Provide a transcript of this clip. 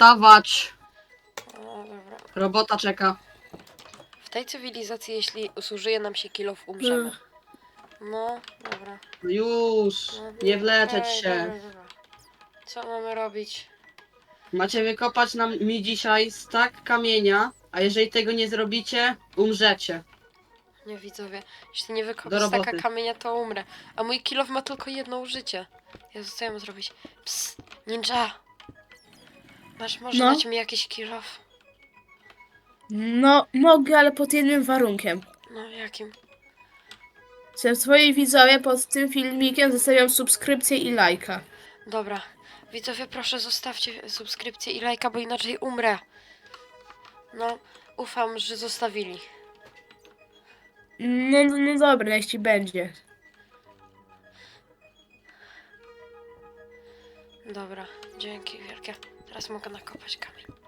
Wstawać. O, dobra. Robota czeka. W tej cywilizacji, jeśli zużyje nam się kilof, umrzemy. No, dobra. Już. No, Nie wleczeć okej, się. dobra, dobra. Co mamy robić? Macie wykopać nam mi dzisiaj stak kamienia, a jeżeli tego nie zrobicie, umrzecie. Nie widzowie. Jeśli nie Do wykopię taka roboty. kamienia, to umrę. A mój kilof ma tylko jedno użycie. Jezu, co ja mam zrobić? Ps, ninja! Masz może No. dać mi jakiś kilof? No, mogę, ale pod jednym warunkiem. No, jakim? Że twoi widzowie pod tym filmikiem zostawią subskrypcję i lajka. Dobra. Widzowie, proszę zostawcie subskrypcję i lajka, bo inaczej umrę. No, ufam, że zostawili. No, no, no dobra, jeśli będzie. Dobra, dzięki wielkie. Teraz mogę nakopać kamień.